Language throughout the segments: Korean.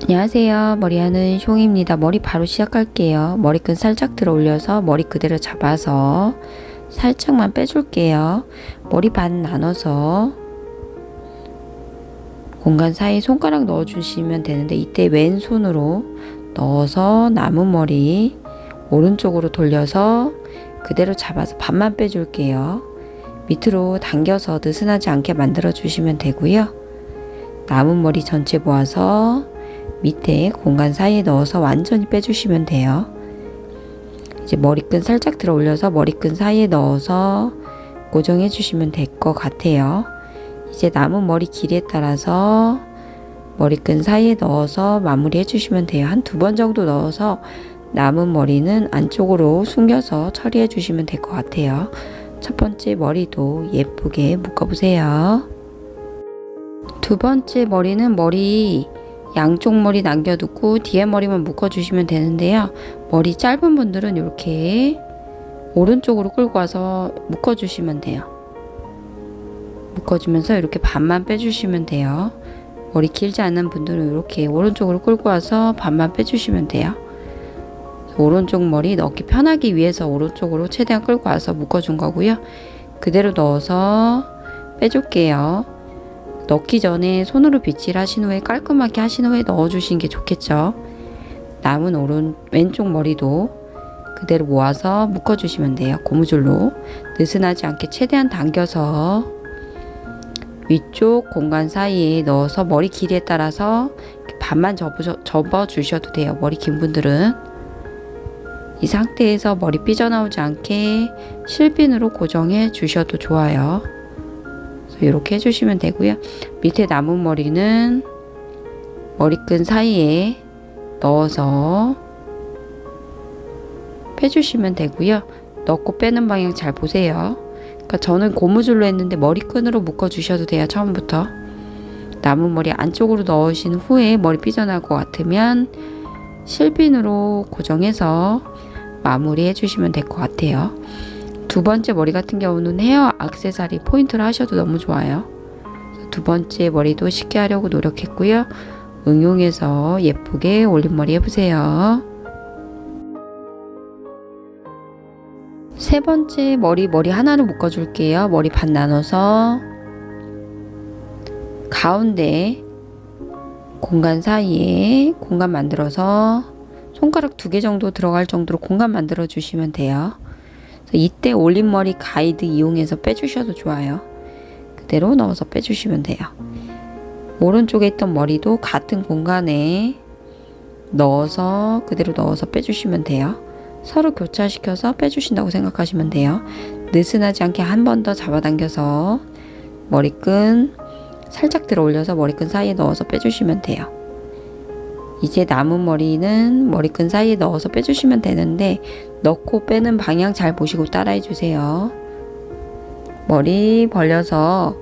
안녕하세요. 머리하는 숑입니다. 머리 바로 시작할게요. 머리끈 살짝 들어 올려서 머리 그대로 잡아서 살짝만 빼줄게요. 머리 반 나눠서 공간 사이 손가락 넣어주시면 되는데 이때 왼손으로 넣어서 남은 머리 오른쪽으로 돌려서 그대로 잡아서 반만 빼줄게요. 밑으로 당겨서 느슨하지 않게 만들어 주시면 되고요. 남은 머리 전체 모아서 밑에 공간 사이에 넣어서 완전히 빼주시면 돼요. 이제 머리끈 살짝 들어 올려서 머리끈 사이에 넣어서 고정해 주시면 될 것 같아요. 이제 남은 머리 길이에 따라서 머리끈 사이에 넣어서 마무리 해 주시면 돼요. 한 두 번 정도 넣어서 남은 머리는 안쪽으로 숨겨서 처리해 주시면 될 것 같아요. 첫 번째 머리도 예쁘게 묶어보세요. 두 번째 머리는 머리 양쪽 머리 남겨두고 뒤에 머리만 묶어주시면 되는데요. 머리 짧은 분들은 이렇게 오른쪽으로 끌고 와서 묶어주시면 돼요. 묶어주면서 이렇게 반만 빼주시면 돼요. 머리 길지 않은 분들은 이렇게 오른쪽으로 끌고 와서 반만 빼주시면 돼요. 오른쪽 머리 넣기 편하기 위해서 오른쪽으로 최대한 끌고 와서 묶어준 거고요. 그대로 넣어서 빼줄게요. 넣기 전에 손으로 빗질 하신 후에 깔끔하게 하신 후에 넣어주신 게 좋겠죠. 남은 오른 왼쪽 머리도 그대로 모아서 묶어주시면 돼요. 고무줄로 느슨하지 않게 최대한 당겨서 위쪽 공간 사이에 넣어서 머리 길이에 따라서 반만 접으셔, 접어주셔도 돼요. 머리 긴 분들은 이 상태에서 머리 삐져나오지 않게 실핀으로 고정해 주셔도 좋아요. 이렇게 해주시면 되고요. 밑에 남은 머리는 머리끈 사이에 넣어서 빼주시면 되고요. 넣고 빼는 방향 잘 보세요. 그러니까 저는 고무줄로 했는데 머리끈으로 묶어 주셔도 돼요. 처음부터. 남은 머리 안쪽으로 넣으신 후에 머리 삐져나올 것 같으면 실핀으로 고정해서 마무리 해주시면 될 것 같아요. 두 번째 머리 같은 경우는 헤어 악세사리 포인트를 하셔도 너무 좋아요. 두 번째 머리도 쉽게 하려고 노력했고요. 응용해서 예쁘게 올림머리 해보세요. 세 번째 머리 머리 하나로 묶어줄게요. 머리 반 나눠서 가운데 공간 사이에 공간 만들어서 손가락 두 개 정도 들어갈 정도로 공간 만들어 주시면 돼요. 이때 올림머리 가이드 이용해서 빼주셔도 좋아요. 그대로 넣어서 빼주시면 돼요. 오른쪽에 있던 머리도 같은 공간에 넣어서 그대로 넣어서 빼주시면 돼요. 서로 교차시켜서 빼주신다고 생각하시면 돼요. 느슨하지 않게 한 번 더 잡아당겨서 머리끈 살짝 들어 올려서 머리끈 사이에 넣어서 빼주시면 돼요. 이제 남은 머리는 머리끈 사이에 넣어서 빼주시면 되는데 넣고 빼는 방향 잘 보시고 따라해 주세요. 머리 벌려서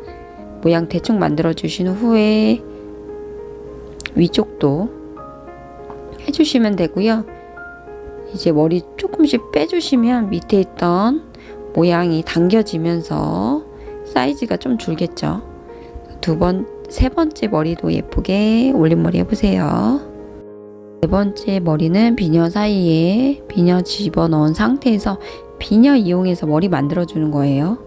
모양 대충 만들어 주신 후에 위쪽도 해주시면 되고요. 이제 머리 조금씩 빼주시면 밑에 있던 모양이 당겨지면서 사이즈가 좀 줄겠죠. 두 번, 세 번째 머리도 예쁘게 올림머리 해보세요. 네 번째 머리는 비녀 사이에 비녀 집어넣은 상태에서 비녀 이용해서 머리 만들어주는 거예요.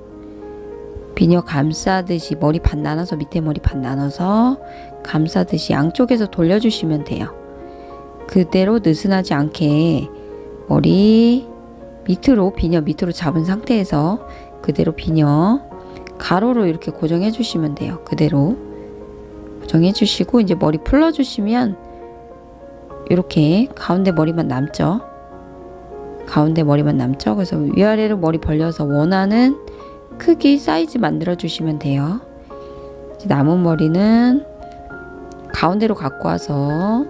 비녀 감싸듯이 머리 반 나눠서 밑에 머리 반 나눠서 감싸듯이 양쪽에서 돌려주시면 돼요. 그대로 느슨하지 않게 머리 밑으로 비녀 밑으로 잡은 상태에서 그대로 비녀 가로로 이렇게 고정해 주시면 돼요. 그대로 고정해 주시고 이제 머리 풀러 주시면 이렇게 가운데 머리만 남죠. 가운데 머리만 남죠. 그래서 위아래로 머리 벌려서 원하는 크기 사이즈 만들어 주시면 돼요. 남은 머리는 가운데로 갖고 와서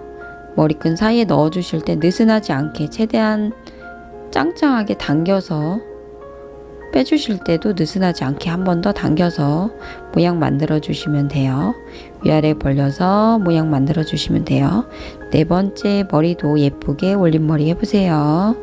머리끈 사이에 넣어 주실 때 느슨하지 않게 최대한 짱짱하게 당겨서 빼주실 때도 느슨하지 않게 한 번 더 당겨서 모양 만들어 주시면 돼요. 위아래 벌려서 모양 만들어 주시면 돼요. 네 번째 머리도 예쁘게 올림머리 해보세요.